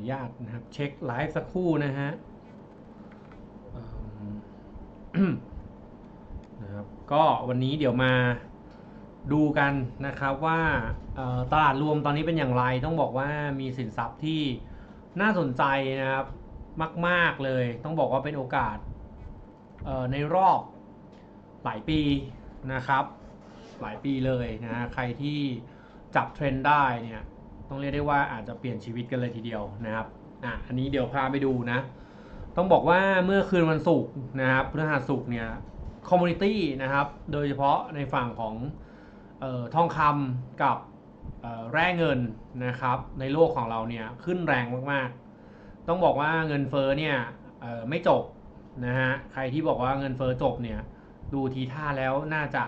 นุญาตนะครับ เช็คไลฟ์สักครู่นะฮะนะครับก็วันนี้เดี๋ยวมาดูกันนะครับว่าตลาดรวมตอนนี้เป็นอย่างไรต้องบอกว่ามีสินทรัพย์ที่น่าสนใจนะครับมาก ๆเลย ต้องบอกว่าเป็นโอกาสในรอบหลายปีนะครับ หลายปีเลยนะใครที่จับเทรนด์ได้เนี่ย ต้องเรียกได้ว่าอาจจะเปลี่ยนชีวิตกันเลยทีเดียวนะครับอะอันนี้เดี๋ยวพาไปดูนะ ต้องบอกว่าเมื่อคืนวันศุกร์นะครับพฤหัสศุกร์เนี่ยคอมมูนิตี้นะครับ โดยเฉพาะในฝั่งของออทองคำกับแร่เงินนะครับ ในโลกของเราเนี่ยขึ้นแรงมากๆ ต้องบอกว่าเงินเฟ้อเนี่ยไม่จบนะฮะใครที่บอกว่าเงินเฟ้อจบเนี่ยดูทีท่าแล้วน่าจะ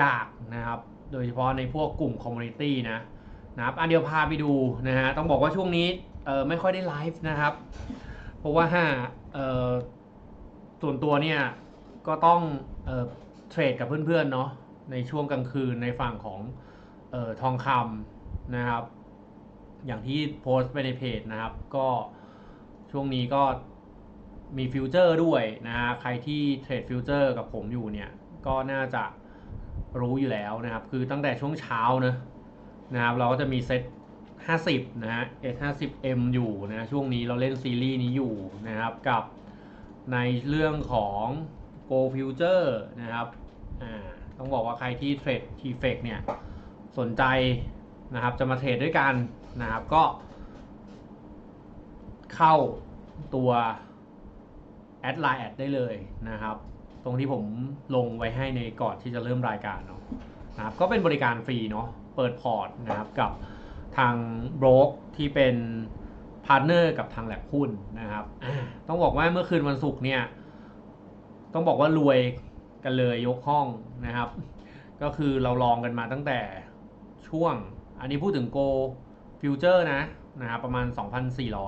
ยากนะครับ โดยเฉพาะในพวกกลุ่มคอมมูนิตี้นะ นะครับอันเดียวพาไปดูนะฮะต้องบอกว่าช่วงนี้เออไม่ค่อยได้ไลฟ์นะครับ เพราะว่าเอ่อส่วนตัวเนี่ยก็ต้องเออเทรดกับเพื่อนๆเนาะในช่วงกลางคืนในฝั่งของเออทองคำนะครับ อย่างที่โพสต์ไปในเพจนะครับก็ช่วงนี้ก็มีฟิวเจอร์ด้วยนะฮะใครที่เทรดฟิวเจอร์กับผมอยู่เนี่ยก็น่าจะรู้อยู่แล้วนะครับ คือตั้งแต่ช่วงเช้าเนะ นะครับเราก็จะมีเซต50 นะฮะ S50M อยู่นะช่วงนี้เราเล่นซีรีส์นี้อยู่นะครับกับในเรื่องของ Go Future นะครับอ่าต้องบอกว่าใครที่เทรด t f e c เนี่ยสนใจนะครับจะมาเทรดด้วยกันนะครับก็ เข้าตัวแอดไลน์แอดได้เลยนะครับ ตรงที่ผมลงไว้ให้ในก่อนที่จะเริ่มรายการเนาะนะครับก็เป็นบริการฟรีเนาะ เปิดพอร์ตนะครับกับทางโบรกที่เป็นพาร์ทเนอร์กับทางแหลกหุ้นนะครับอ่าต้องบอกว่าเมื่อคืนวันศุกร์เนี่ย ต้องบอกว่ารวยกันเลยยกห้องนะครับ ก็คือเราลองกันมาตั้งแต่ช่วง อันนี้พูดถึง Go Future นะนะครับประมาณ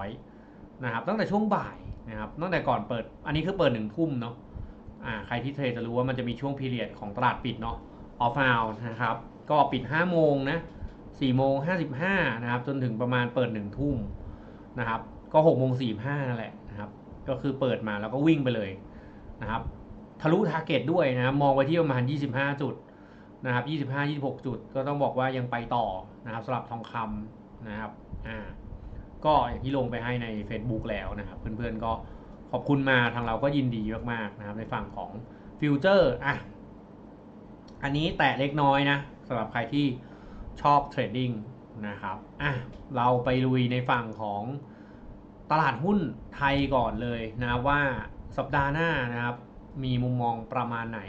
2,400นะครับตั้งแต่ช่วงบ่ายนะครับตั้งแต่ก่อนเปิด อันนี้คือเปิดหนึ่งทุ่มเนาะอ่าใครที่เทรดจะรู้ว่ามันจะมีช่วงพีเรียดของตลาดปิดเนาะออฟฟาวนะครับ ก็ปิด 5 โมงนะ4โมง55นะครับจนถึงประมาณเปิด 1 ทุ่มนะครับ ก็6โมง45นั่นแหละนะครับ ก็คือเปิดมาแล้วก็วิ่งไปเลยนะครับ ทะลุทาร์เก็ตด้วยนะมองไว้ที่ประมาณ 25 จุดนะครับ25 26 จุด ก็ต้องบอกว่ายังไปต่อนะครับสำหรับทองคำนะครับอ่าก็อย่างที่ลงไปให้ใน Facebook แล้วนะครับ เพื่อนๆก็ขอบคุณมาทางเราก็ยินดีมากๆนะครับในฝั่งของฟิวเจอร์อะอันนี้แตะเล็กน้อยนะ สำหรับใครที่ชอบเทรดดิ้งนะครับอะเราไปลุยในฝั่งของตลาดหุ้นไทยก่อนเลยนะว่าสัปดาห์หน้านะครับมีมุมมองประมาณไหน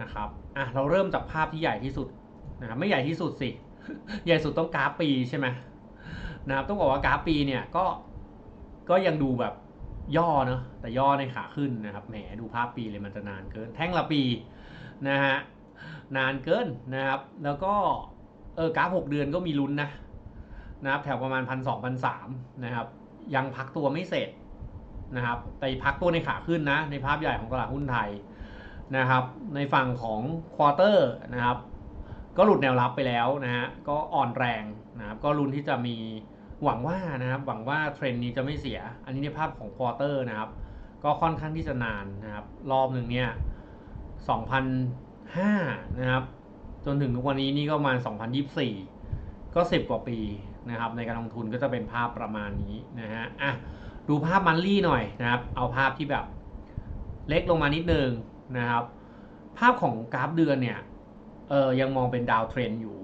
นะครับอะเราเริ่มจากภาพที่ใหญ่ที่สุดนะครับไม่ใหญ่ที่สุดสิ ใหญ่สุดต้องกราฟปีใช่ไหมนะครับต้องบอกว่ากราฟปีเนี่ยก็ก็ยังดูแบบย่อเนอะแต่ย่อในขาขึ้นนะครับแหมดูภาพปีเลยมันจะนานเกิน แท่งละปีนะฮะ นานเกินนะครับ แล้วก็เออกราฟหกเดือนก็มีลุ้นนะนะครับแถวประมาณพันสองพันสามนะครับ ยังพักตัวไม่เสร็จนะครับ แต่พักตัวในขาขึ้นนะ ในภาพใหญ่ของตลาดหุ้นไทยนะครับ ในฝั่งของควอเตอร์นะครับ ก็หลุดแนวรับไปแล้วนะฮะก็อ่อนแรงนะครับ ก็ลุ้นที่จะมีหวังว่านะครับ หวังว่าเทรนด์นี้จะไม่เสีย อันนี้ในภาพของควอเตอร์นะครับ ก็ค่อนข้างที่จะนานนะครับ รอบหนึ่งเนี่ย 5 นะครับ จนถึงทุกวันนี้นี่ก็ประมาณ 2024 ก็ 10 กว่าปีนะครับ ในการลงทุนก็จะเป็นภาพประมาณนี้นะฮะอะดูภาพมันลี่หน่อยนะครับ เอาภาพที่แบบเล็กลงมานิดนึงนะครับ ภาพของกราฟเดือนเนี่ยเออยังมองเป็นดาวเทรนอยู่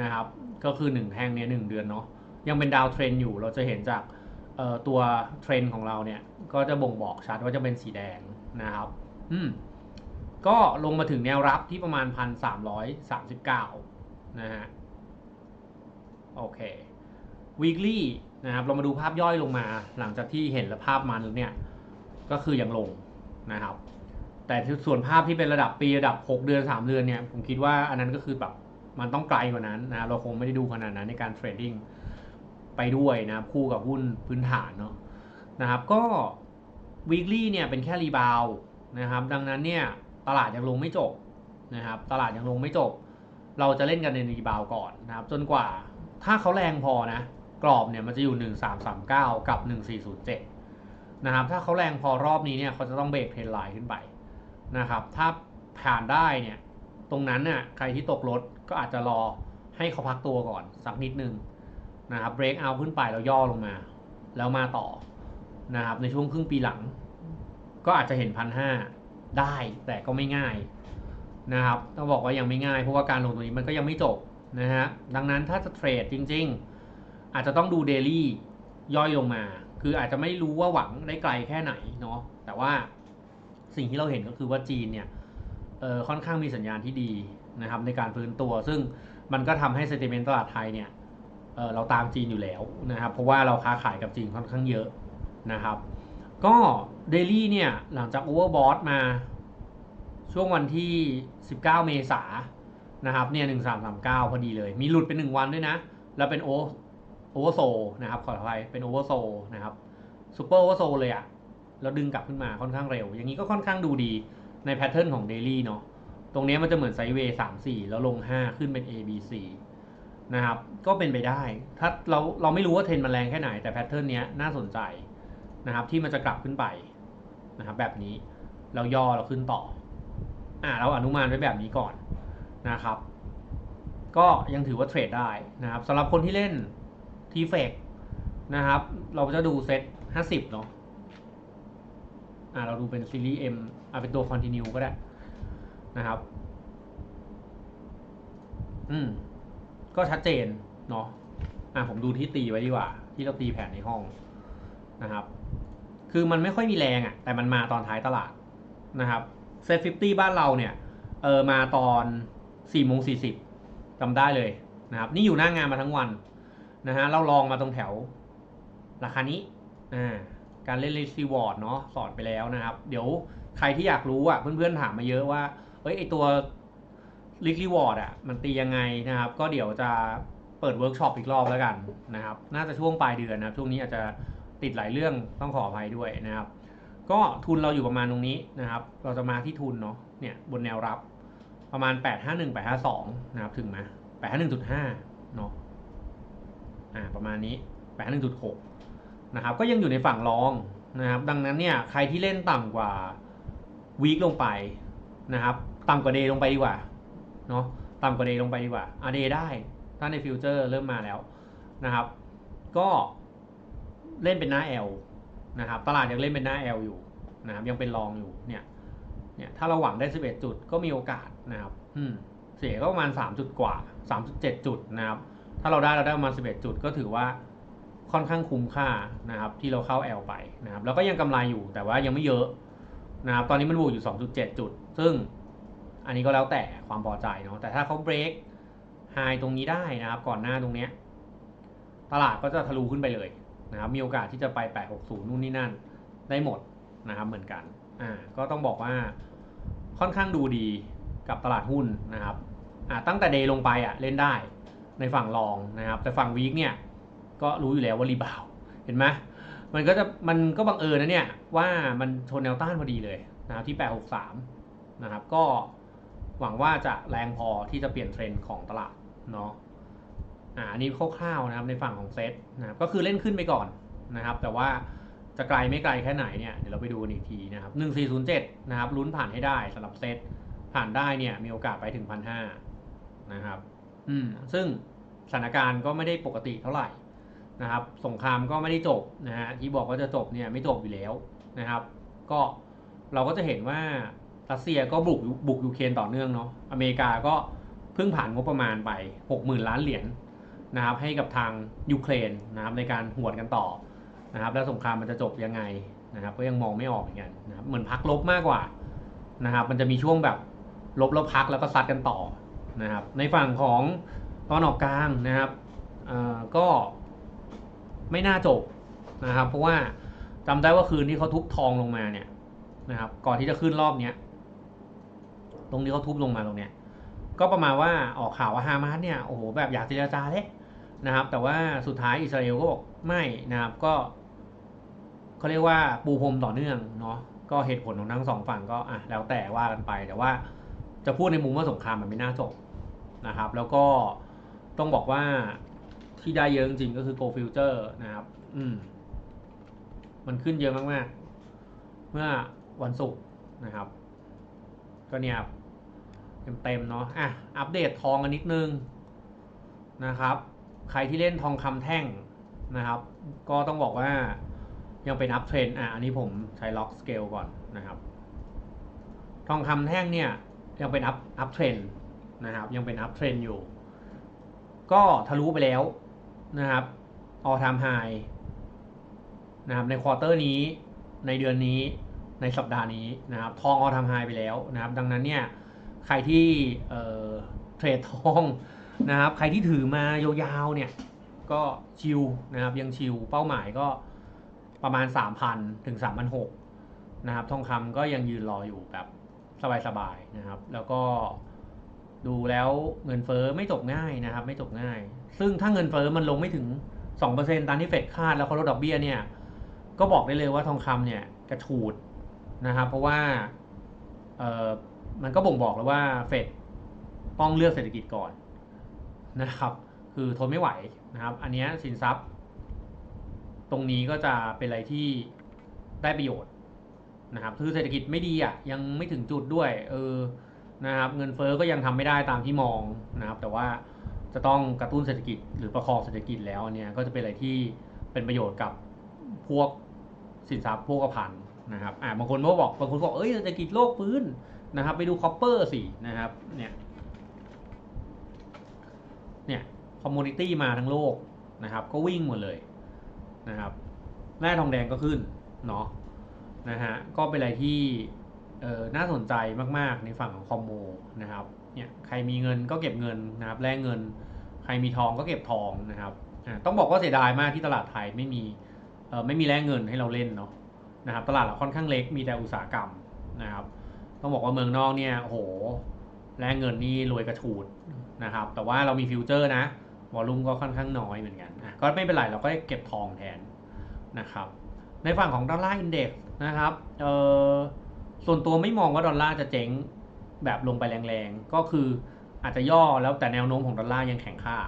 นะครับ ก็คือหนึ่งแท่งเนี่ยหนึ่งเดือนเนาะยังเป็นดาวเทรนอยู่เราจะเห็นจากเอ่อตัวเทรนของเราเนี่ย ก็จะบ่งบอกชัดว่าจะเป็นสีแดงนะครับ อืม ก็ลงมาถึงแนวรับที่ประมาณพันสามร้อยสามสิบเก้านะฮะ โอเค weekly นะครับ เรามาดูภาพย่อยลงมาหลังจากที่เห็นแล้วภาพมันเนี่ย ก็คือยังลงนะครับ แต่ส่วนภาพที่เป็นระดับปีระดับ 6 เดือน 3 เดือนเนี่ย ผมคิดว่าอันนั้นก็คือแบบมันต้องไกลกว่านั้นนะ เราคงไม่ได้ดูขนาดนั้นในการเทรดดิ้งไปด้วยนะคู่กับหุ้นพื้นฐานเนาะนะครับ ก็ weekly เนี่ยเป็นแค่รีบาวนะครับ ดังนั้นเนี่ย ตลาดยังลงไม่จบนะครับ ตลาดยังลงไม่จบ เราจะเล่นกันในรีบาวก่อนนะครับ จนกว่าถ้าเขาแรงพอนะ กรอบเนี่ยมันจะอยู่ 1339 กับ 1407 นะครับ ถ้าเขาแรงพอรอบนี้เนี่ยเขาจะต้องเบรกเทรนไลน์ขึ้นไปนะครับ ถ้าผ่านได้เนี่ย ตรงนั้นน่ะใครที่ตกรถก็อาจจะรอให้เขาพักตัวก่อนสักนิดนึงนะครับเบรกเอาขึ้นไปแล้วย่อลงมา แล้วมาต่อนะครับในช่วงครึ่งปีหลัง ก็อาจจะเห็นพันห้า ได้แต่ก็ไม่ง่ายนะครับต้องบอกว่ายังไม่ง่ายเพราะว่าการลงตัวนี้มันก็ยังไม่จบนะฮะดังนั้นถ้าจะเทรดจริง ๆ อาจจะต้องดูเดลี่ย่อยลงมา คืออาจจะไม่รู้ว่าหวังได้ไกลแค่ไหนเนาะแต่ว่าสิ่งที่เราเห็นก็คือว่าจีนเนี่ยค่อนข้างมีสัญญาณที่ดีนะครับในการฟื้นตัว ซึ่งมันก็ทำให้เซติเมนต์ตลาดไทยเนี่ยเเราตามจีนอยู่แล้วนะครับเพราะว่าเราค้าขายกับจีนค่อนข้างเยอะนะครับ ก็ เดลี่เนี่ย หลังจากโอเวอร์บอทมา ช่วงวันที่ 19 เมษานะครับเนี่ย 1339 พอดีเลย มีหลุดเป็น 1 วันด้วยนะ แล้วเป็นโอโอเวอร์โซนะครับ ขออภัยเป็นโอเวอร์โซนะครับซูเปอร์โอเวอร์โซเลยอะแล้วดึงกลับขึ้นมาค่อนข้างเร็ว อย่างนี้ก็ค่อนข้างดูดีในแพทเทิร์นของเดลี่เนาะตรงนี้มันจะเหมือนไซด์เวย์3 4แล้วลง 5 ขึ้นเป็น A B C นะครับ ก็เป็นไปได้ ถ้าเราเราไม่รู้ว่าเทรนมันแรงแค่ไหน แต่แพทเทิร์นเนี้ยน่าสนใจนะครับ ที่มันจะกลับขึ้นไป นะครับแบบนี้เราย่อเราขึ้นต่ออ่าเราอนุมานไว้แบบนี้ก่อนนะครับ ก็ยังถือว่าเทรดได้นะครับสำหรับคนที่เล่นทีเฟกนะครับ เราจะดูเซต50เนาะอ่าเราดูเป็นซีรีส์ M อ่าเป็นตัวคอนติเนียก็ได้นะครับ อืม ก็ชัดเจนเนาะอ่าผมดูที่ตีไว้ดีกว่า ที่เราตีแผนในห้องนะครับ คือมันไม่ค่อยมีแรงอะ่ะแต่มันมาตอนท้ายตลาดนะครับเซตฟิฟตี้บ้านเราเนี่ยเออมาตอน4ี่โมงสี่สิบจำได้เลยนะครับนี่อยู่หน้างานมาทั้งวันนะฮะเราลองมาตรงแถวราคานี้อ่าการเล่น risk reward เนาะสอนไปแล้วนะครับ เดี๋ยวใครที่อยากรู้อะเพื่อนๆถามมาเยอะว่าเอ้ยไอตัว risk reward อะมันตียังไงนะครับ ก็เดี๋ยวจะเปิดเวิร์กช็อปอีกรอบแล้วกันนะครับ น่าจะช่วงปลายเดือนนะช่วงนี้อาจจะ ติดหลายเรื่องต้องขออภัยด้วยนะครับ ก็ทุนเราอยู่ประมาณตรงนี้นะครับ เราจะมาที่ทุนเนาะเนี่ยบนแนวรับประมาณ 851 852 นะครับ ถึงไหม851.5 เนาะอ่าประมาณนี้ 851.6 นะครับ ก็ยังอยู่ในฝั่งรองนะครับ ดังนั้นเนี่ยใครที่เล่นต่ำกว่าวีคลงไปนะครับต่ำกว่าเดย์ลงไปดีกว่าเนาะต่ำกว่าเดย์ลงไปดีกว่าอาเดย์ได้ ถ้าในฟิวเจอร์เริ่มมาแล้วนะครับ ก็ เล่นเป็นหน้า L นะครับตลาดยังเล่นเป็นหน้า L อยู่นะครับยังเป็นรองอยู่เนี่ยเนี่ยถ้าเราหวังได้ 11 จุดก็มีโอกาสนะครับอืมเสียก็ประมาณ 3 จุดกว่า 3.7 จุดนะครับถ้าเราได้เราได้ประมาณ 11 จุดก็ถือว่าค่อนข้างคุ้มค่านะครับที่เราเข้า L ไปนะครับแล้วก็ยังกำไรอยู่แต่ว่ายังไม่เยอะนะครับตอนนี้มันบวกอยู่ 2.7 จุด ซึ่งอันนี้ก็แล้วแต่ความพอใจเนาะแต่ถ้าเขาเบรกไฮตรงนี้ได้นะครับก่อนหน้าตรงเนี้ยตลาดก็จะทะลุขึ้นไปเลย นะครับมีโอกาสที่จะไป 860 นู่นนี่นั่นได้หมดนะครับเหมือนกันอ่าก็ต้องบอกว่าค่อนข้างดูดีกับตลาดหุ้นนะครับอ่าตั้งแต่เดย์ลงไปอะเล่นได้ในฝั่งรองนะครับ แต่ฝั่งวีคเนี่ยก็รู้อยู่แล้วว่ารีบาวเห็นไหมมันก็จะมันก็บังเอิญนะเนี่ยว่ามันชนแนวต้านพอดีเลยนะครับที่ 863 นะครับ ก็หวังว่าจะแรงพอที่จะเปลี่ยนเทรนด์ของตลาดเนาะ อ่าอันนี้คร่าวๆนะครับในฝั่งของเซตนะครับก็คือเล่นขึ้นไปก่อนนะครับ แต่ว่าจะไกลไม่ไกลแค่ไหนเนี่ยเดี๋ยวเราไปดูอีกทีนะครับหนึ่งสี่ศูนย์เจ็ดนะครับลุ้นผ่านให้ได้สำหรับเซตผ่านได้เนี่ยมีโอกาสไปถึงพันห้านะครับ อืมซึ่งสถานการณ์ก็ไม่ได้ปกติเท่าไหร่นะครับ สงครามก็ไม่ได้จบนะฮะที่บอกว่าจะจบเนี่ยไม่จบอยู่แล้วนะครับ ก็เราก็จะเห็นว่ารัสเซียก็บุกบุกยูเครนต่อเนื่องเนาะอเมริกาก็เพิ่งผ่านงบประมาณไป 60,000 ล้านเหรียญ นะครับให้กับทางยูเครนนะครับในการหวดกันต่อนะครับแล้วสงครามมันจะจบยังไงนะครับก็ยังมองไม่ออกเหมือนกันนะครับเหมือนพักลบมากกว่านะครับมันจะมีช่วงแบบลบแล้วพักแล้วก็ซัดกันต่อนะครับในฝั่งของตอนออกกลางนะครับเอ่อก็ไม่น่าจบนะครับ เพราะว่าจำได้ว่าคืนที่เขาทุบทองลงมาเนี่ยนะครับ ก่อนที่จะขึ้นรอบเนี้ยตรงนี้เขาทุบลงมาตรงเนี้ยก็ประมาณว่าออกข่าวว่าฮามาสเนี่ยโอ้โหแบบอยากเจรจาเลย นะครับ แต่ว่าสุดท้ายอิสราเอลก็บอกไม่นะครับก็เขาเรียกว่าปูพรมต่อเนื่องเนาะก็เหตุผลของทั้งสองฝั่งก็อะแล้วแต่ว่ากันไป แต่ว่าจะพูดในมุมว่าสงครามมันไม่น่าจบนะครับ แล้วก็ต้องบอกว่าที่ได้เยอะจริงก็คือ Go Future นะครับ อืม มันขึ้นเยอะมากๆ เมื่อวันศุกร์นะครับ ก็เนี่ยครับเต็มๆเนาะอะอัปเดตทองกันนิดนึงนะครับ ใครที่เล่นทองคำแท่งนะครับ ก็ต้องบอกว่ายังเป็นอัพเทรนอะอันนี้ผมใช้ล็อกสเกลก่อนนะครับ ทองคำแท่งเนี่ยยังเป็นอัพอัพเทรนนะครับ ยังเป็นอัพเทรนอยู่ ก็ทะลุไปแล้วนะครับออทามไฮนะครับในควอเตอร์นี้ในเดือนนี้ในสัปดาห์นี้นะครับ ทองออทามไฮไปแล้วนะครับ ดังนั้นเนี่ยใครที่เทรดทอง นะครับ ใครที่ถือมายาวๆเนี่ยก็ชิลนะครับยังชิลเป้าหมายก็ประมาณ 3,000 ถึง 3,600นะครับ ทองคำก็ยังยืนรออยู่แบบสบายๆนะครับ แล้วก็ดูแล้วเงินเฟ้อไม่ตกง่ายนะครับ ไม่ตกง่าย ซึ่งถ้าเงินเฟ้อมันลงไม่ถึง 2%ตามที่เฟดคาดแล้วเขาลดดอกเบี้ยเนี่ย ก็บอกได้เลยว่าทองคำเนี่ยกระฉูดนะครับ เพราะว่าเออมันก็บ่งบอกแล้วว่าเฟดต้องเลือกเศรษฐกิจก่อน นะครับ คือทนไม่ไหวนะครับ อันนี้สินทรัพย์ ตรงนี้ก็จะเป็นอะไรที่ได้ประโยชน์นะครับคือเศรษฐกิจไม่ดีอะยังไม่ถึงจุดด้วยเออนะครับเงินเฟ้อก็ยังทำไม่ได้ตามที่มองนะครับ แต่ว่าจะต้องกระตุ้นเศรษฐกิจหรือประคองเศรษฐกิจแล้วเนี้ยก็จะเป็นอะไรที่เป็นประโยชน์กับพวกสินทรัพย์พวกพันนะครับอ่าบางคนก็บอกบางคนก็บอกเอ้ยเศรษฐกิจโลกฟื้นนะครับ ไปดูคอปเปอร์สินะครับเนี่ย เนี่ย คอมมูนิตี้มาทั้งโลกนะครับ ก็วิ่งหมดเลยนะครับแร่ทองแดงก็ขึ้นเนาะนะฮะก็เป็นอะไรที่เออน่าสนใจมากๆในฝั่งของคอมโมนะครับเนี่ยใครมีเงินก็เก็บเงินนะครับแลกเงิน ใครมีทองก็เก็บทองนะครับต้องบอกว่าเสียดายมากที่ตลาดไทยไม่มีเออไม่มีแลกเงินให้เราเล่นเนาะนะครับตลาดเราค่อนข้างเล็กมีแต่อุตสาหกรรมนะครับต้องบอกว่าเมืองนอกเนี่ยโอ้โหแลกเงินนี่รวยกระฉูดนะครับแต่ว่าเรามีฟิวเจอร์นะ วอลลุ่มก็ค่อนข้างน้อยเหมือนกันอะก็ไม่เป็นไรเราก็เก็บทองแทนนะครับ ในฝั่งของดอลลาร์อินเด็กซ์นะครับเออส่วนตัวไม่มองว่าดอลลาร์จะเจ๊งแบบลงไปแรงๆ ก็คืออาจจะย่อแล้วแต่แนวโน้มของดอลลาร์ยังแข็งค่า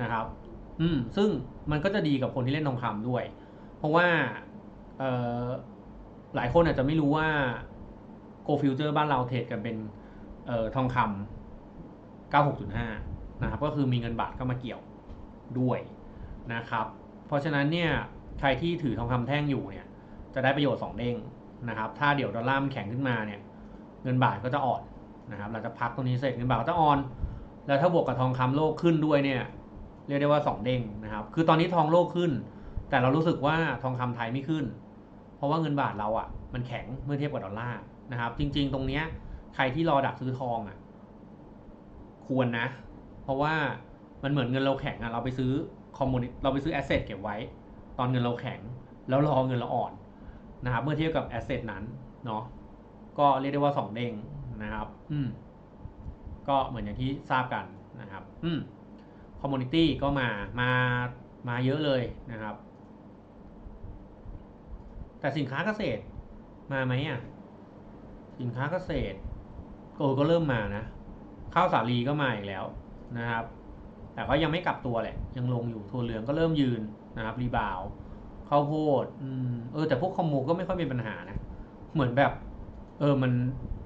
นะครับ อืมซึ่งมันก็จะดีกับคนที่เล่นทองคำด้วย เพราะว่าเออหลายคนอาจจะไม่รู้ว่า Go Future บ้านเราเทรดกันเป็นเอ่อทองคำ96.5 นะครับก็คือมีเงินบาทก็มาเกี่ยวด้วยนะครับ เพราะฉะนั้นเนี่ยใครที่ถือทองคำแท่งอยู่เนี่ยจะได้ประโยชน์ 2 เด้งนะครับ ถ้าเดี๋ยวดอลลาร์มันแข็งขึ้นมาเนี่ยเงินบาทก็จะอ่อนนะครับเราจะพักตรงนี้เสร็จเงินบาทก็จะอ่อน แล้วถ้าบวกกับทองคำโลกขึ้นด้วยเนี่ยเรียกได้ว่า 2 เด้งนะครับ คือตอนนี้ทองโลกขึ้น แต่เรารู้สึกว่าทองคำไทยไม่ขึ้น เพราะว่าเงินบาทเราอะ่ะมันแข็งเมื่อเทียบกับดอลลาร์นะครับ จริง ๆ ตรงเนี้ยใครที่รอดักซื้อทองอะ่ะควรนะ ราะว่ามันเหมือนเงินเราแข็งอะ่ะเราไปซื้อคอมมูนิเราไปซื้อแอสเซทเก็บไว้ ตอนเงินเราแข็ง แล้วรอเงินเราอ่อนนะครับเมื่อเทียบกับแอสเซทนั้นเนาะก็เรียกได้ว่าสองเด้งนะครับ อืมก็เหมือนอย่างที่ทราบกันนะครับ อืมคอมมูนิตี้ก็มามามาเยอะเลยนะครับ แต่สินค้าเกษตรมาไหมอะสินค้าเกษตรโอ้ก็เริ่มมานะ ข้าวสาลีก็มาอีกแล้ว นะครับ แต่ก็ยังไม่กลับตัวแหละ ยังลงอยู่ถั่วเหลืองก็เริ่มยืนนะครับ รีบาวด์ข้าวโพดอเออแต่พวกคอมมูก็ไม่ค่อยมีปัญหานะ เหมือนแบบ เออมัน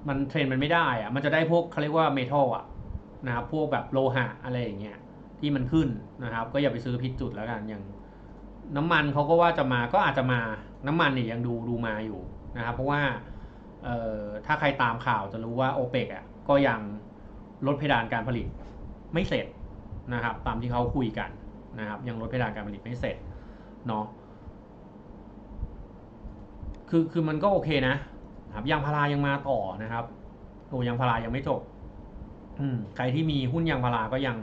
มันเทรนด์มันไม่ได้อะมันจะได้พวกเขาเรียกว่าเมทัลอะนะครับพวกแบบโลหะอะไรอย่างเงี้ยที่มันขึ้นนะครับ ก็อย่าไปซื้อผิดจุดแล้วกันอย่างน้ำมันเขาก็ว่าจะมาก็อาจจะมาน้ำมันเนี่ยยังดูดูมาอยู่นะครับ เพราะว่าเอ่อถ้าใครตามข่าวจะรู้ว่าโอเปกอะก็ยังลดเพดานการผลิต ไม่เสร็จนะครับ ตามที่เขาคุยกันนะครับ ยังลดเพดานการผลิตไม่เสร็จเนาะคือคือมันก็โอเคนะครับยางพารายังมาต่อนะครับโอ้ยางพารายังไม่จบ อืมใครที่มีหุ้นยางพาราก็ยัง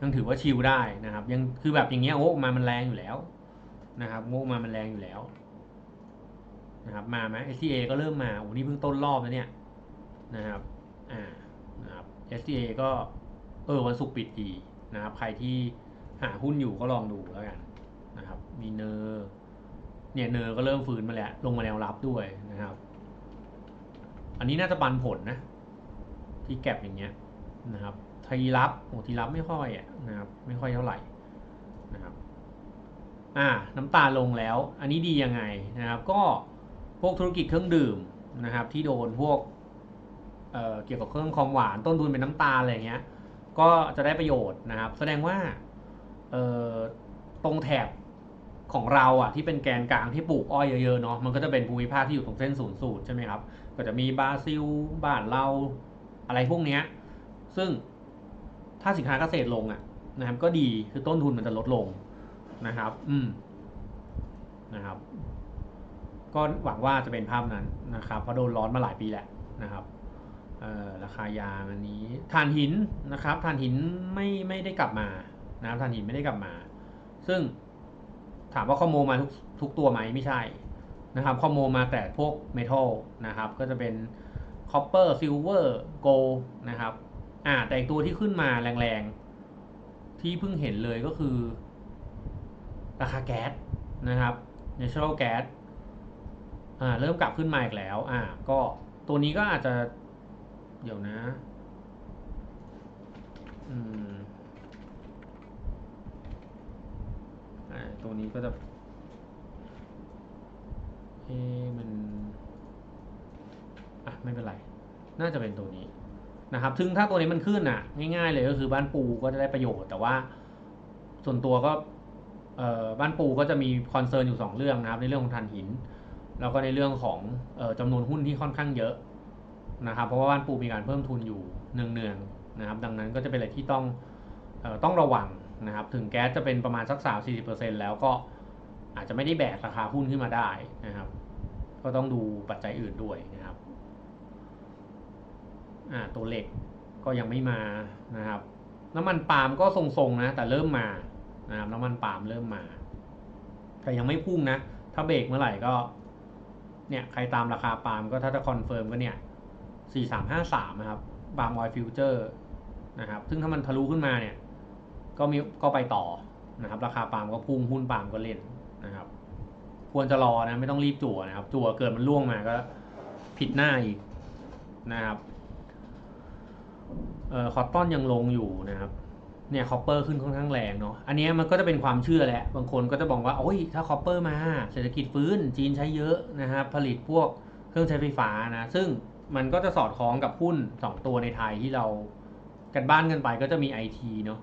ยังถือว่าชิลได้นะครับ ยังคือแบบอย่างเงี้ยโอ้มามันแรงอยู่แล้วนะครับโง่มามันแรงอยู่แล้วนะครับมาไหม SCA ก็เริ่มมาโอ้นี่เพิ่งต้นรอบแล้วเนี่ยนะครับอ่านะครับ SCA ก็ เออวันศุกร์ปิดดีนะครับ ใครที่หาหุ้นอยู่ก็ลองดูแล้วกันนะครับ มีเนอร์เนี่ยเนอร์ก็เริ่มฟื้นมาแล้ว ลงมาแนวรับด้วยนะครับ อันนี้น่าจะปันผลนะ ที่แก็บอย่างเงี้ยนะครับทีรับโอ้ทีรับไม่ค่อยอะนะครับ ไม่ค่อยเท่าไหร่นะครับอ่าน้ำตาลลงแล้ว อันนี้ดียังไงนะครับ ก็พวกธุรกิจเครื่องดื่มนะครับ ที่โดนพวกเอ่อเกี่ยวกับเครื่องของหวานต้นทุนเป็นน้ำตาลอะไรเงี้ย ก็จะได้ประโยชน์นะครับ แสดงว่าตรงแถบของเราอะที่เป็นแกนกลางที่ปลูกอ้อยเยอะๆเนาะมันก็จะเป็นภูมิภาคที่อยู่ตรงเส้นศูนย์สูตรใช่ไหมครับ ก็จะมีบราซิลบ้านเราอะไรพวกเนี้ยซึ่งถ้าสินค้าเกษตรลงอะนะครับ ก็ดีคือต้นทุนมันจะลดลงนะครับ อืมนะครับ ก็หวังว่าจะเป็นภาพนั้นนะครับเพราะโดนร้อนมาหลายปีแหละนะครับ ราคายางอันนี้ถ่านหินนะครับถ่านหินไม่ไม่ได้กลับมานะครับถ่านหินไม่ได้กลับมา ซึ่งถามว่าข้อมูลมาทุกทุกตัวไหมไม่ใช่นะครับข้อมูลมาแต่พวกเมทัลนะครับ ก็จะเป็นคอปเปอร์ซิลเวอร์โกลนะครับอ่าแต่อีกตัวที่ขึ้นมาแรงๆ ที่เพิ่งเห็นเลยก็คือ ราคาแก๊สนะครับ natural gas อ่าเริ่มกลับขึ้นมาอีกแล้วอ่าก็ตัวนี้ก็อาจจะ เดี๋ยวนะ อืมอ่าตัวนี้ก็จะ เอ๊มัน อะ ไม่เป็นไร น่าจะเป็นตัวนี้นะครับ ซึ่งถ้าตัวนี้มันขึ้นอะ ง่ายๆเลยก็คือบ้านปูก็จะได้ประโยชน์ แต่ว่า ส่วนตัวก็ เอ่อ บ้านปูก็จะมีคอนเซิร์นอยู่สองเรื่องนะครับ ในเรื่องของถ่านหิน แล้วก็ในเรื่องของเอ่อจำนวนหุ้นที่ค่อนข้างเยอะ นะครับเพราะว่าบ้านปูมีการเพิ่มทุนอยู่เนืองๆนะครับดังนั้นก็จะเป็นอะไรที่ต้องออต้องระวังนะครับถึงแก๊สจะเป็นประมาณสักสามสี่สิบเปอร์เซ็นแล้วก็อาจจะไม่ได้แบกราคาหุ้นขึ้นมาได้นะครับ ก็ต้องดูปัจจัยอื่นด้วยนะครับอ่าตัวเหล็กก็ยังไม่มานะครับ น้ำมันปาล์มก็ทรงๆนะ แต่เริ่มมานะครับน้ำมันปาล์มเริ่มมา แต่ยังไม่พุ่งนะ ถ้าเบรกเมื่อไหร่ก็เนี่ยใครตามราคาปาล์มก็ถ้าจะคอนเฟิร์มก็เนี่ย สี่สามห้าสามนะครับปาล์มออยฟิวเจอร์นะครับ ซึ่งถ้ามันทะลุขึ้นมาเนี่ย ก็มีก็ไปต่อนะครับ ราคาปาล์มก็พุ่งหุ้นปาล์มก็เล่นนะครับ ควรจะรอนะไม่ต้องรีบจั่วนะครับ จั่วเกิดมันล่วงมาก็ผิดหน้าอีกนะครับเอ่อคอตตอนยังลงอยู่นะครับ เนี่ยคอปเปอร์ขึ้นค่อนข้างแรงเนาะอันนี้มันก็จะเป็นความเชื่อแหละ บางคนก็จะบอกว่าโอ้ยถ้าคอปเปอร์มาเศรษฐกิจฟื้นจีนใช้เยอะนะครับ ผลิตพวกเครื่องใช้ไฟฟ้านะ ซึ่ง มันก็จะสอดคล้องกับหุ้นสองตัวในไทยที่เรากันบ้านกันไปก็จะมีไอทีเนาะ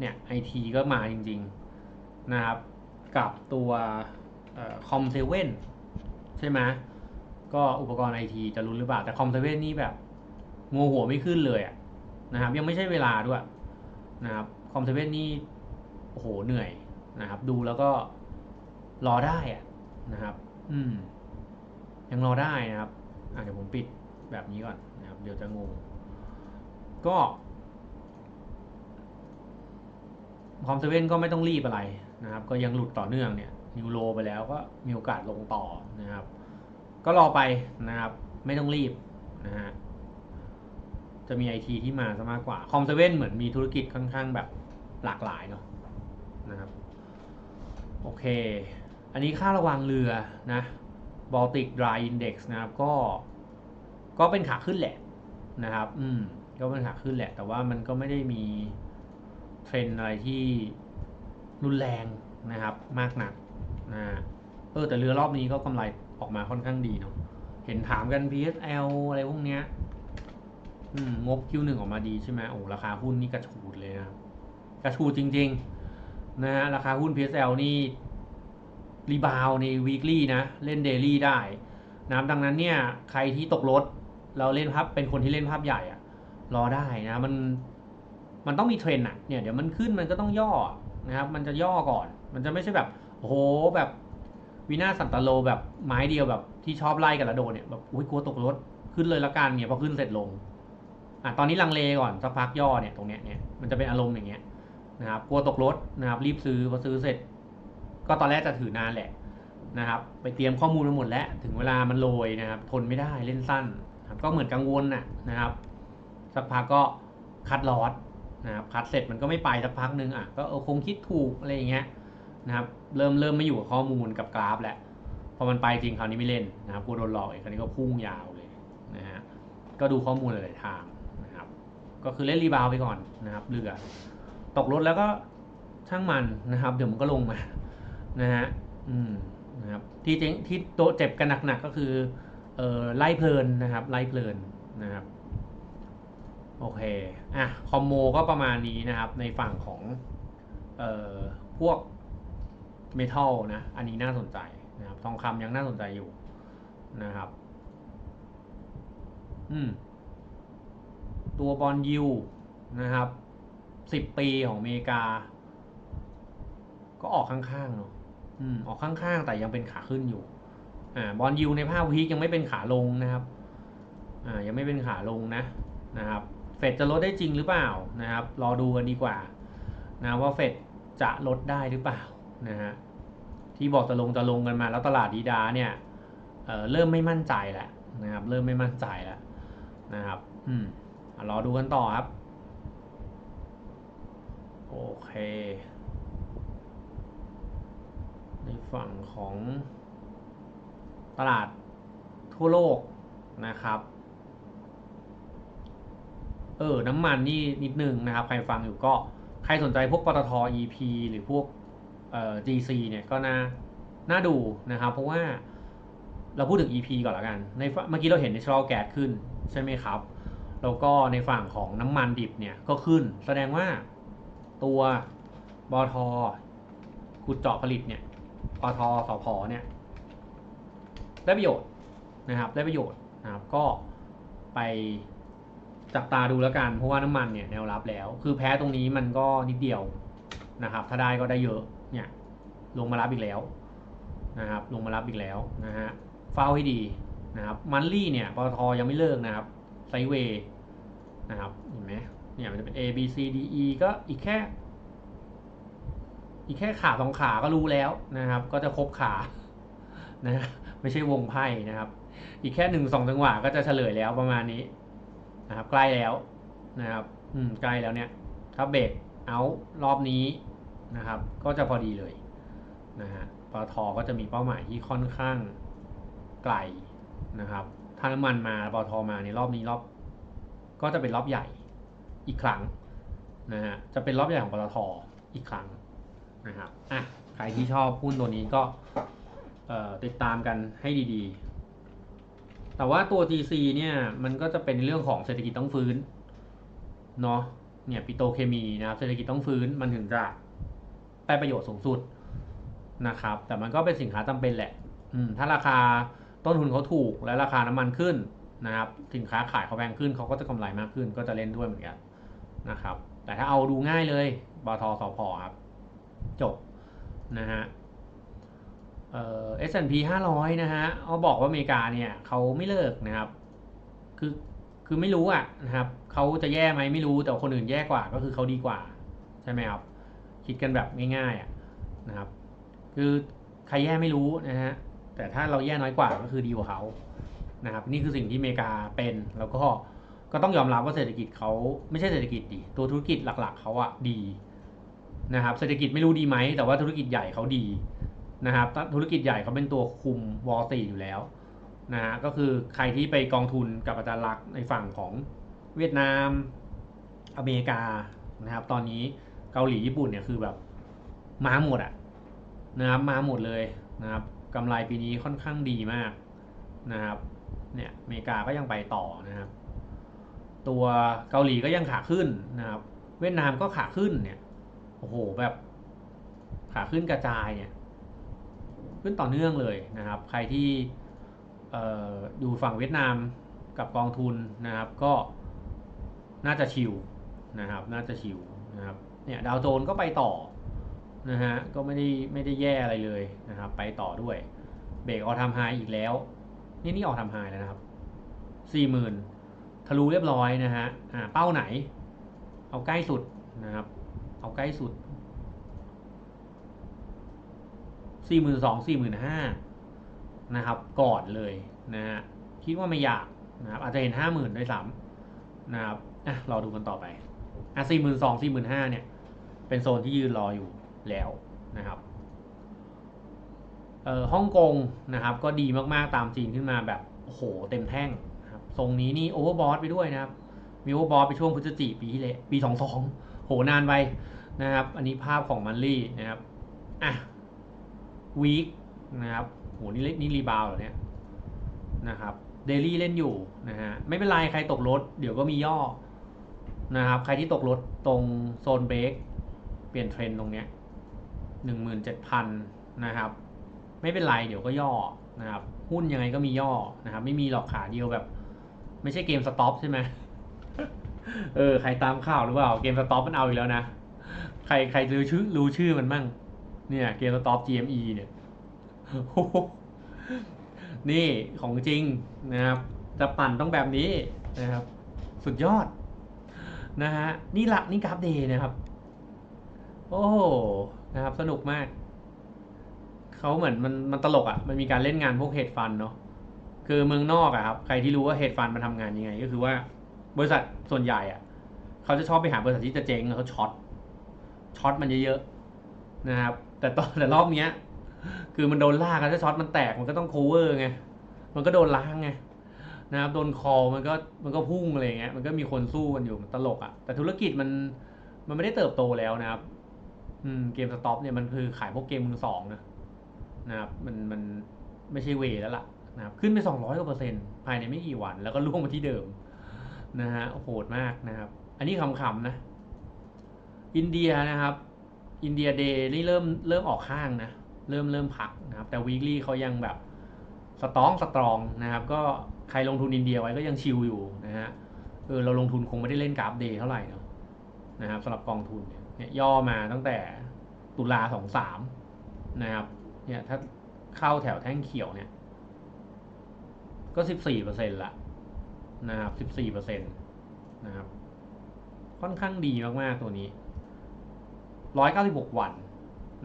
เนี่ยไอทีก็มาจริงๆนะครับ กับตัวคอมเซเว่นใช่ไหมก็อุปกรณ์ไอทีจะรู้หรือเปล่า แต่คอมเซเว่นนี่แบบงูหัวไม่ขึ้นเลยอะนะครับ ยังไม่ใช่เวลาด้วยนะครับคอมเซเว่นนี่โอ้โหเหนื่อยนะครับ ดูแล้วก็รอได้อะนะครับ อืมยังรอได้นะครับ เดี๋ยวผมปิดแบบนี้ก่อนนะครับ เดี๋ยวจะงง ก็ คอมเซเว่นก็ไม่ต้องรีบอะไรนะครับ ก็ยังหลุดต่อเนื่องเนี่ยนิวโลไปแล้วก็มีโอกาสลงต่อนะครับ ก็รอไปนะครับ ไม่ต้องรีบนะฮะจะมีไอทีที่มาซะมากกว่าคอมเซเว่นเหมือนมีธุรกิจค่อนข้างแบบหลากหลายเนาะนะครับ โอเค อันนี้ค่าระวังเรือนะ Baltic Dry Index นะครับก็ก็เป็นขาขึ้นแหละนะครับ อืม ก็เป็นขาขึ้นแหละ แต่ว่ามันก็ไม่ได้มีเทรนอะไรที่รุนแรงนะครับ มากหนักนะเออแต่เรือรอบนี้ก็กำไรออกมาค่อนข้างดีเนาะเห็นถามกัน PSL อะไรพวกเนี้ย อืม งบ Q1 ออกมาดีใช่ไหมโอ้ราคาหุ้นนี่กระฉูดเลยนะครับกระฉูดจริง ๆ นะฮะราคาหุ้น PSL นี่ รีบาวใน weekly นะ เล่น daily ได้นะครับดังนั้นเนี่ยใครที่ตกรถเราเล่นภาพเป็นคนที่เล่นภาพใหญ่อะรอได้นะมันมันต้องมีเทรนด์อะเนี่ยเดี๋ยวมันขึ้นมันก็ต้องย่อนะครับ มันจะย่อก่อน มันจะไม่ใช่แบบโอ้โหแบบวินาสันตโลแบบไม้เดียวแบบที่ชอบไล่กันแล้วโดนเนี่ยแบบอุ้ยกลัวตกรถขึ้นเลยละกันเนี่ยพอขึ้นเสร็จลงอะตอนนี้ลังเลก่อนสักพักย่อเนี่ยตรงเนี้ยเนี่ยมันจะเป็นอารมณ์อย่างเงี้ยนะครับกลัวตกรถนะครับรีบซื้อพอซื้อเสร็จ ก็ตอนแรกจะถือนานแหละนะครับ ไปเตรียมข้อมูลมาหมดแล้ว ถึงเวลามันโรยนะครับ ทนไม่ได้เล่นสั้นก็เหมือนกังวลน่ะนะครับ สักพักก็คัดลอสนะครับคัดเสร็จมันก็ไม่ไปสักพักหนึ่งอะก็เออคงคิดถูกอะไรอย่างเงี้ยนะครับเริ่มเริ่มไม่อยู่กับข้อมูลกับกราฟแหละพอมันไปจริงคราวนี้ไม่เล่นนะครับกลัวโดนหลอกอีกคราวนี้ก็พุ่งยาวเลยนะฮะก็ดูข้อมูลหลายๆทางนะครับ ก็คือเล่นรีบาวด์ไปก่อนนะครับเรือตกรถแล้วก็ช่างมันนะครับ เดี๋ยวมันก็ลงมา นะฮะอืมนะครับที่เจ๊งที่โตเจ็บกันหนักๆก็คือเออไล่เพลินนะครับ ไล่เพลินนะครับโอเคอะคอมโมก็ประมาณนี้นะครับ ในฝั่งของเอ่อพวกเมทัลนะ อันนี้น่าสนใจนะครับ ทองคำยังน่าสนใจอยู่นะครับ อืม ตัวบอลยูนะครับสิบปีของอเมริกา ก็ออกข้างๆเนาะ อืมออกข้างๆ แต่ยังเป็นขาขึ้นอยู่ อ่าบอลยูในภาพวีคยังไม่เป็นขาลงนะครับ อ่ายังไม่เป็นขาลงนะนะครับ เฟดจะลดได้จริงหรือเปล่านะครับ รอดูกันดีกว่า นะว่าเฟดจะลดได้หรือเปล่านะฮะที่บอกจะลงจะลงกันมาแล้วตลาดดีดาเนี่ยเอ่อเริ่มไม่มั่นใจแล้วนะครับ เริ่มไม่มั่นใจแล้วนะครับ อืมรอดูกันต่อครับ โอเค ในฝั่งของตลาดทั่วโลกนะครับ เออ น้ำมันนี่นิดนึงนะครับ ใครฟังอยู่ก็ ใครสนใจพวกปตท EP หรือพวกเอ่อ GC เนี่ยก็น่า น่าดูนะครับ เพราะว่าเราพูดถึง EP ก่อนละกัน ในเมื่อกี้เราเห็น natural gas ขึ้นใช่ไหมครับ แล้วก็ในฝั่งของน้ำมันดิบเนี่ยก็ขึ้น แสดงว่าตัวบอทขุดเจาะผลิตเนี่ย ปทสพเนี่ยได้ประโยชน์นะครับได้ประโยชน์นะครับก็ไปจับตาดูแล้วกันเพราะว่าน้ำมันเนี่ยแนวรับแล้ว คือแพ้ตรงนี้มันก็นิดเดียวนะครับ ถ้าได้ก็ได้เยอะเนี่ยลงมารับอีกแล้วนะครับลงมารับอีกแล้วนะฮะเฝ้าให้ดีนะครับมันลี่เนี่ยปตทยังไม่เลิกนะครับไซเวย์นะครับเห็นไหมเนี่ยมันจะเป็น A B C D E ก็อีกแค่ อีกแค่ขาสองขาก็รู้แล้วนะครับ ก็จะครบขานะไม่ใช่วงไพ่นะครับ อีกแค่หนึ่งสองจังหวะก็จะเฉลยแล้วประมาณนี้นะครับ ใกล้แล้วนะครับ อืมใกล้แล้วเนี่ย ถ้าเบรกเอารอบนี้นะครับ ก็จะพอดีเลยนะฮะปตทก็จะมีเป้าหมายที่ค่อนข้างไกลนะครับถ้าน้ำมันมาปตทมาในรอบนี้รอบ ก็จะเป็นรอบใหญ่อีกครั้งนะฮะจะเป็นรอบใหญ่ของปตทอีกครั้ง นะครับอะใครที่ชอบหุ้นตัวนี้ก็เอ่อติดตามกันให้ดีๆ แต่ว่าตัว GC เนี่ยมันก็จะเป็นเรื่องของเศรษฐกิจต้องฟื้นเนาะเนี่ยปิโตรเคมีนะครับเศรษฐกิจต้องฟื้นมันถึงจะได้ประโยชน์สูงสุดนะครับ แต่มันก็เป็นสินค้าจำเป็นแหละ อืมถ้าราคาต้นทุนเขาถูกและราคาน้ำมันขึ้นนะครับ สินค้าขายเขาแพงขึ้นเขาก็จะกำไรมากขึ้น ก็จะเล่นด้วยเหมือนกันนะครับ แต่ถ้าเอาดูง่ายเลยบทสพครับ จบนะฮะเอ่อ S&P 500 นะฮะเขาบอกว่าอเมริกาเนี่ยเขาไม่เลิกนะครับ คือคือไม่รู้อะนะครับเขาจะแย่ไหมไม่รู้แต่คนอื่นแย่กว่าก็คือเขาดีกว่า ใช่ไหมครับ คิดกันแบบง่ายๆอะนะครับ คือใครแย่ไม่รู้นะฮะแต่ถ้าเราแย่น้อยกว่าก็คือดีกว่าเขานะครับ นี่คือสิ่งที่อเมริกาเป็นแล้วก็ก็ต้องยอมรับว่าเศรษฐกิจเขาไม่ใช่เศรษฐกิจดิตัวธุรกิจหลัก ๆเขาอะดี นะครับเศรษฐกิจไม่รู้ดีไหม แต่ว่าธุรกิจใหญ่เขาดีนะครับธุรกิจใหญ่เขาเป็นตัวคุมวอลตีอยู่แล้วนะฮะก็คือใครที่ไปกองทุนกับอาจารย์ลักษณ์ในฝั่งของเวียดนามอเมริกานะครับตอนนี้เกาหลีญี่ปุ่นเนี่ยคือแบบมาหมดอะนะครับมาหมดเลยนะครับกำไรปีนี้ค่อนข้างดีมากนะครับเนี่ยอเมริกาก็ยังไปต่อนะครับ ตัวเกาหลีก็ยังขาขึ้นนะครับ เวียดนามก็ขาขึ้นเนี่ย อ้โหแบบขาขึ้นกระจายเนี่ยขึ้นต่อเนื่องเลยนะครับ ใครที่ดูฝั่งเวียดนามกับกองทุนนะครับ ก็น่าจะชิวนะครับ น่าจะชิวนะครับเนี่ยดาวโจนก็ไปต่อนะฮะก็ไม่ได้ไม่ได้แย่อะไรเลยนะครับ ไปต่อด้วยเบรกออทำไฮอีกแล้ว นี่นี่ออกทำไฮแล้วนะครับสี่หมื่นทะลุเรียบร้อยนะฮะอ่าเป้าไหน เอาใกล้สุดนะครับ เอาใกล้สุดสี่หมื่นสองสี่หมื่นห้านะครับก่อนเลยนะฮะคิดว่าไม่อยากนะครับอาจจะเห็นห้าหมื่นด้วยซ้ำนะครับอะรอดูกันต่อไปอะสี่หมื่นสองสี่หมื่นห้าเนี่ย เป็นโซนที่ยืนรออยู่แล้วนะครับเอ่อฮ่องกงนะครับก็ดีมากๆตามจีนขึ้นมาแบบโอ้โหเต็มแท่งนะครับทรงนี้นี่โอเวอร์บอทไปด้วยนะครับมิวอร์บอสไปช่วงพฤศจิปีที่แล้วปีสองสองโหนานไป นะครับ อันนี้ภาพของมันลี่นะครับ อะวีคนะครับโหนี่เล่นนี่รีบาวเหรอเนี่ยนะครับเดลี่เล่นอยู่นะฮะไม่เป็นไรใครตกรถ เดี๋ยวก็มีย่อนะครับ ใครที่ตกรถตรงโซนเบรกเปลี่ยนเทรนด์ตรงเนี้ยหนึ่งหมื่นเจ็ดพันนะครับ ไม่เป็นไรเดี๋ยวก็ย่อนะครับ หุ้นยังไงก็มีย่อนะครับ ไม่มีหรอกขาเดียวแบบ ไม่ใช่เกมสต็อปใช่ไหมเออใครตามข่าวหรือเปล่าเกมสต็อปมันเอาอีกแล้วนะ ใครใครรู้ชื่อรู้ชื่อมันมั่ง เนี่ยเกมสต็อป GME เนี่ยนี่ของจริงนะครับ จะปั่นต้องแบบนี้นะครับ สุดยอดนะฮะนี่หละนี่กราฟเดย์นะครับ โอ้โหนะครับ สนุกมาก เขาเหมือนมันมันตลกอะ่ะ มันมีการเล่นงานพวกเฮดฟันเนาะคือเมืองนอกอะครับ ใครที่รู้ว่าเฮดฟันมันทำงานยังไง ก็คือว่าบริษัทส่วนใหญ่อะเขาจะชอบไปหาบริษัทที่จะเจ๊งแล้วเขาช็อต ช็อตมันเยอะๆนะครับ แต่ตอนแต่รอบเนี้ย คือมันโดนลากถ้าช็อตมันแตกมันก็ต้อง cover ไงมันก็โดนล้างไงนะครับโดนคอมันก็มันก็พุ่งอะไรเงี้ยมันก็มีคนสู้กันอยู่มันตลกอะ่ะแต่ธุรกิจมันมันไม่ได้เติบโตแล้วนะครับ อืมเกมสต็อปเนี่ยมันคือขายพวกเกมมือสองนะนะครับ มันมันไม่ใช่เวแล้วล่ะนะครับ ขึ้นไปสองร้อยกว่าเปอร์เซ็นต์ภายในไม่กี่วัน แล้วก็ล่วงมาที่เดิมนะฮะโหดมากนะครับ อันนี้ขำๆนะ อินเดียนะครับ อินเดียเดย์นี่เริ่มเริ่มออกข้างนะ เริ่มเริ่มพักนะครับ แต่วีคลี่เขายังแบบสตองสตรองนะครับ ก็ใครลงทุนอินเดียไว้ก็ยังชิลอยู่นะฮะเออเราลงทุนคงไม่ได้เล่นกราฟเดย์เท่าไหร่เนาะนะครับสำหรับกองทุนเนี่ยเนี่ยย่อมาตั้งแต่ตุลาสองสามนะครับเนี่ยถ้าเข้าแถวแท่งเขียวเนี่ย ก็สิบสี่เปอร์เซ็นต์ละนะครับสิบสี่เปอร์เซ็นต์นะครับ ค่อนข้างดีมาก ๆ ตัวนี้ ร้อยเก้าสิบหกวัน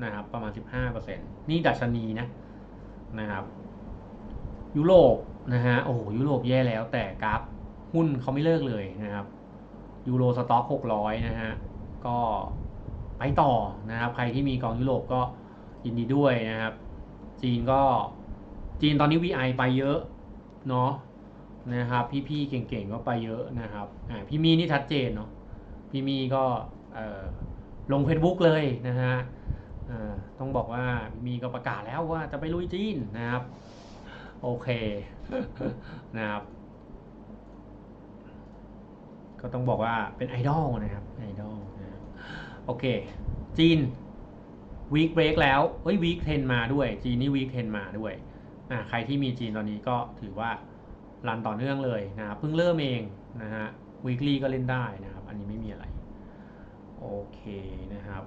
นะครับประมาณสิบห้าเปอร์เซ็นนี่ดัชนีนะนะครับ ยุโรปนะฮะโอ้โหยุโรปแย่แล้วแต่กราฟหุ้นเขาไม่เลิกเลยนะครับยูโรสต็อกหกร้อยนะฮะก็ไปต่อนะครับใครที่มีกองยุโรปก็ยินดีด้วยนะครับ จีนก็จีนตอนนี้ VI ไปเยอะเนาะนะครับ พี่ๆเก่งๆก็ไปเยอะนะครับอ่าพี่มีนี่ชัดเจนเนาะพี่มีก็เอ่อ ลง Facebook เลยนะฮะอ่าต้องบอกว่ามีก็ประกาศแล้วว่าจะไปลุยจีนนะครับ โอเคนะครับ ก็ต้องบอกว่าเป็นไอดอลนะครับไอดอลนะโอเค จีนวีคเบรกแล้วเฮ้ยวีคเทนมาด้วย จีนนี่วีคเทนมาด้วยอ่าใครที่มีจีนตอนนี้ก็ถือว่ารันต่อเนื่องเลยนะครับเพิ่งเริ่มเองนะฮะวีคลี่ก็เล่นได้นะครับ อันนี้ไม่มีอะไร เคนะครับ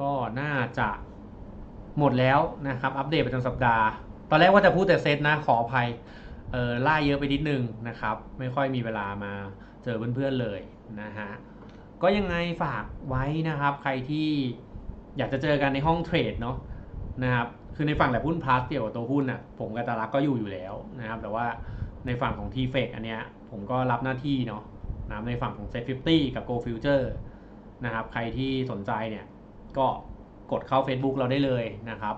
ก็น่าจะหมดแล้วนะครับ อัปเดตประจำสัปดาห์ ตอนแรกว่าจะพูดแต่เซตนะ ขออภัยเออล่าเยอะไปนิดนึงนะครับ ไม่ค่อยมีเวลามาเจอเพื่อนๆเลยนะฮะ ก็ยังไงฝากไว้นะครับ ใครที่อยากจะเจอกันในห้องเทรดเนาะนะครับคือในฝั่งแหลบหุ้นพลัสเกี่ยวกับตัวหุ้นอะผมกับตาลักก็อยู่อยู่แล้วนะครับ แต่ว่าในฝั่งของ t f e c อันเนี้ยผมก็รับหน้าที่เนาะ นะครับในฝั่งของ Set 50กับ Go Future นะครับใครที่สนใจเนี่ยก็กดเข้า Facebook เราได้เลยนะครับ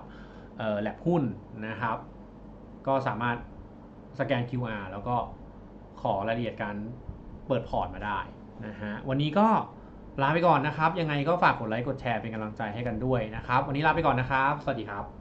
เอ่อแลบหุ้นนะครับ ก็สามารถสแกน QR แล้วก็ขอรายละเอียดการเปิดพอร์ตมาได้นะฮะวันนี้ก็ลาไปก่อนนะครับ ยังไงก็ฝากกดไลค์กดแชร์เป็นกำลังใจให้กันด้วยนะครับ วันนี้ลาไปก่อนนะครับ สวัสดีครับ